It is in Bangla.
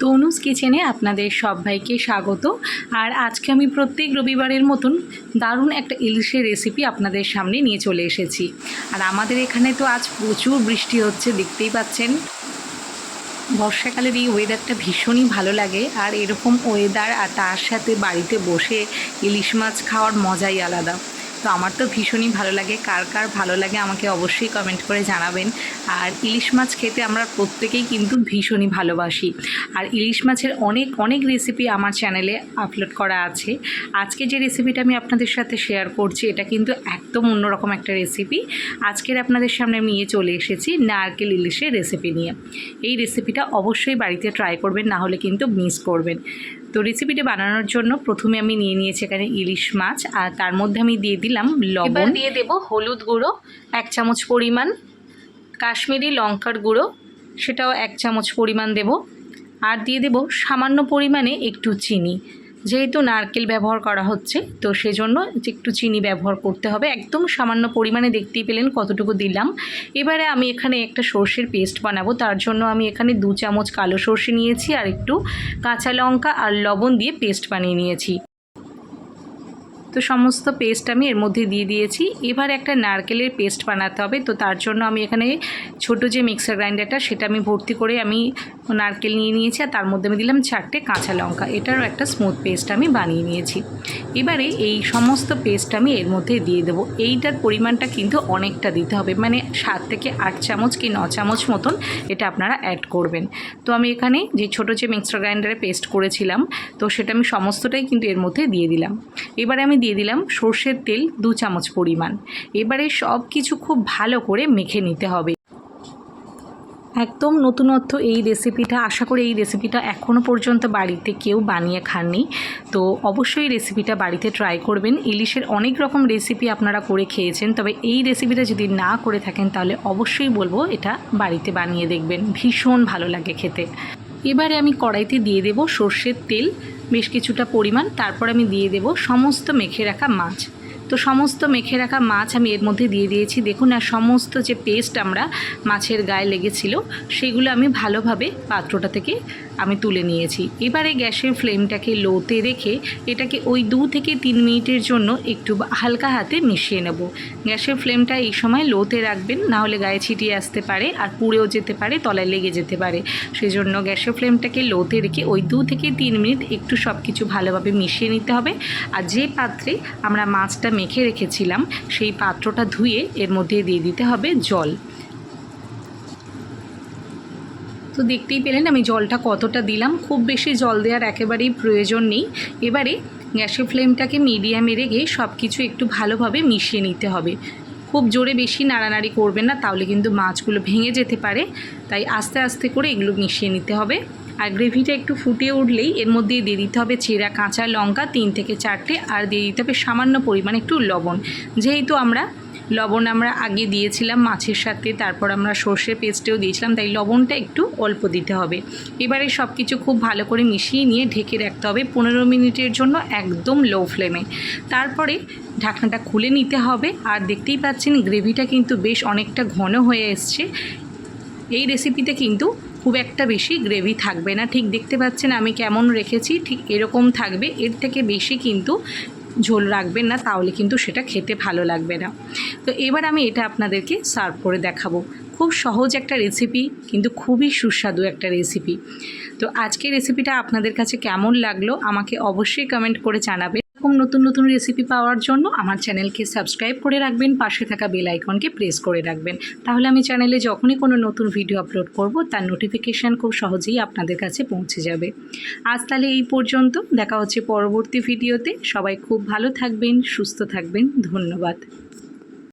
তনুজ কিচেনে আপনাদের সবাইকে স্বাগত। আর আজকে আমি প্রত্যেক রবিবারের মতন দারুণ একটা ইলিশের রেসিপি আপনাদের সামনে নিয়ে চলে এসেছি। আর আমাদের এখানে তো আজ প্রচুর বৃষ্টি হচ্ছে, দেখতেই পাচ্ছেন। বর্ষাকালের এই ওয়েদারটা ভীষণই ভালো লাগে, আর এরকম ওয়েদার আর তার সাথে বাড়িতে বসে ইলিশ মাছ খাওয়ার মজাই আলাদা। তো আমার তো ভীষণই ভালো লাগে। কার কার ভালো লাগে আমাকে অবশ্যই কমেন্ট করে জানাবেন। আর ইলিশ মাছ খেতে আমরা প্রত্যেকেই কিন্তু ভীষণই ভালোবাসি। আর ইলিশ মাছের অনেক অনেক রেসিপি আমার চ্যানেলে আপলোড করা আছে। আজকে যে রেসিপিটা আমি আপনাদের সাথে শেয়ার করছি, এটা কিন্তু একদম অন্যরকম একটা রেসিপি আজকের আপনাদের সামনে নিয়ে চলে এসেছি নারকেল ইলিশের রেসিপি নিয়ে। এই রেসিপিটা অবশ্যই বাড়িতে ট্রাই করবেন, না হলে কিন্তু মিস করবেন। তো রেসিপিটা বানানোর জন্য প্রথমে আমি নিয়ে নিয়েছি এখানে ইলিশ মাছ, আর তার মধ্যে আমি দিয়ে দিলাম লবণ। দিয়ে দেব হলুদ গুঁড়ো, এক চামচ পরিমাণ কাশ্মীরি লঙ্কার গুঁড়ো, সেটাও এক চামচ পরিমাণ দেব। আর দিয়ে দেব সামান্য পরিমাণে একটু চিনি। যেহেতু নারকেল ব্যবহার করা হচ্ছে, তো সেজন্য একটু চিনি ব্যবহার করতে হবে। একদম সামান্য পরিমাণে দেখতেই পেলেন কতটুকু দিলাম। এবারে আমি এখানে একটা সর্ষের পেস্ট বানাবো। তার জন্য আমি এখানে দু চামচ কালো সর্ষে নিয়েছি আর একটু কাঁচা লঙ্কা আর লবণ দিয়ে পেস্ট বানিয়ে নিয়েছি। তো সমস্ত পেস্ট আমি এর মধ্যে দিয়ে দিয়েছি। এবার একটা নারকেলের পেস্ট বানাতে হবে। তো তার জন্য আমি এখানে ছোট যে মিক্সার গ্রাইন্ডারটা সেটা আমি ভর্তি করে আমি নারকেল নিয়ে নিয়েছি আর তার মধ্যে আমি দিলাম চারটে কাঁচা লঙ্কা। এটারও একটা স্মুথ পেস্ট আমি বানিয়ে নিয়েছি। এবারে এই সমস্ত পেস্ট আমি এর মধ্যে দিয়ে দেবো। এইটার পরিমাণটা কিন্তু অনেকটা দিতে হবে। মানে সাত থেকে আট চামচ কি ন চামচ মতন এটা আপনারা অ্যাড করবেন। তো আমি এখানে যে ছোট যে মিক্সার গ্রাইন্ডারে পেস্ট করেছিলাম, তো সেটা আমি সমস্তটাই কিন্তু এর মধ্যে দিয়ে দিলাম। এবারে আমি দিয়ে দিলাম সর্ষের তেল দু চামচ পরিমাণ। এবারে সব কিছু খুব ভালো করে মেখে নিতে হবে। একদম নতুনত্ব এই রেসিপিটা, আশা করি এই রেসিপিটা এখনও পর্যন্ত বাড়িতে কেউ বানিয়ে খাননি। তো অবশ্যই রেসিপিটা বাড়িতে ট্রাই করবেন। ইলিশের অনেক রকম রেসিপি আপনারা করে খেয়েছেন, তবে এই রেসিপিটা যদি না করে থাকেন, তাহলে অবশ্যই বলব এটা বাড়িতে বানিয়ে দেখবেন। ভীষণ ভালো লাগে খেতে। এবারে আমি কড়াইতে দিয়ে দেব সর্ষের তেল বেশ কিছুটা পরিমাণ তারপর আমি দিয়ে দেব সমস্ত মেখে রাখা মাছ। তো সমস্ত মেখে রাখা মাছ আমি এর মধ্যে দিয়ে দিয়েছি। দেখুন, আর সমস্ত যে পেস্ট আমরা মাছের গায়ে লেগেছিল, সেগুলো আমি ভালোভাবে পাত্রটা থেকে আমি তুলে নিয়েছি। এবারে গ্যাসের ফ্লেমটাকে লোতে রেখে এটাকে ওই দু থেকে তিন মিনিটের জন্য একটু হালকা হাতে মিশিয়ে নেব। গ্যাসের ফ্লেমটা এই সময় লোতে রাখবেন, না হলে গায়ে ছিটিয়ে আসতে পারে আর পুড়েও যেতে পারে, তলায় লেগে যেতে পারে। সেজন্য গ্যাসের ফ্লেমটাকে লোতে রেখে ওই দু থেকে তিন মিনিট একটু সব কিছু ভালোভাবে মিশিয়ে নিতে হবে। আর যে পাত্রে আমরা মাছটা মেখে রেখেছিলাম, সেই পাত্রটা ধুয়ে এর মধ্যে দিয়ে দিতে হবে জল। তো দেখতেই পেলেন আমি জলটা কতটা দিলাম, খুব বেশি জল দেওয়ার একেবারেই প্রয়োজন নেই। এবারে গ্যাসের ফ্লেমটাকে মিডিয়ামে রেখে সব কিছু একটু ভালোভাবে মিশিয়ে নিতে হবে। খুব জোরে বেশি নাড়ানাড়ি করবেন না, তাহলে কিন্তু মাছগুলো ভেঙে যেতে পারে। তাই আস্তে আস্তে করে এগুলো মিশিয়ে নিতে হবে। আর গ্রেভিটা একটু ফুটিয়ে উঠলেই এর মধ্যে দিয়ে দিতে হবে চেরা, কাঁচা লঙ্কা, তিন থেকে চারটে, আর দিয়ে দিতে হবে সামান্য পরিমাণ একটু লবণ। যেহেতু আমরা লবণ আমরা আগে দিয়েছিলাম মাছের সাথে, তারপর আমরা সর্ষে পেস্টেও দিয়েছিলাম, তাই লবণটা একটু অল্প দিতে হবে। এবারে সব কিছু খুব ভালো করে মিশিয়ে নিয়ে ঢেকে রাখতে হবে পনেরো মিনিটের জন্য একদম লো ফ্লেমে তারপরে ঢাকনাটা খুলে নিতে হবে, আর দেখতেই পাচ্ছেন গ্রেভিটা কিন্তু বেশ অনেকটা ঘন হয়ে এসছে। এই রেসিপিতে কিন্তু খুব একটা বেশি গ্রেভি থাকবে না। ঠিক দেখতে পাচ্ছেন আমি কেমন রেখেছি, ঠিক এরকম থাকবে। এর থেকে বেশি কিন্তু ঝোল রাখবেন না, তাহলে কিন্তু সেটা খেতে ভালো লাগবে না। তো এবার আমি এটা আপনাদেরকে সার্ভ করে দেখাবো। খুব সহজ একটা রেসিপি কিন্তু খুবই সুস্বাদু একটা রেসিপি তো আজকে রেসিপিটা আপনাদের কাছে কেমন লাগল, আমাকে অবশ্যই কমেন্ট করে জানাবেন। এরকম নতুন নতুন রেসিপি পাওয়ার জন্য আমার চ্যানেলকে সাবস্ক্রাইব করে রাখবেন, পাশে থাকা বেল আইকনকে প্রেস করে রাখবেন। তাহলে আমি চ্যানেলে যখনই কোনো নতুন ভিডিও আপলোড করব, তার নোটিফিকেশান খুব সহজেই আপনাদের কাছে পৌঁছে যাবে। আজ তাহলে এই পর্যন্ত, দেখা হচ্ছে পরবর্তী ভিডিওতে সবাই খুব ভালো থাকবেন, সুস্থ থাকবেন। ধন্যবাদ।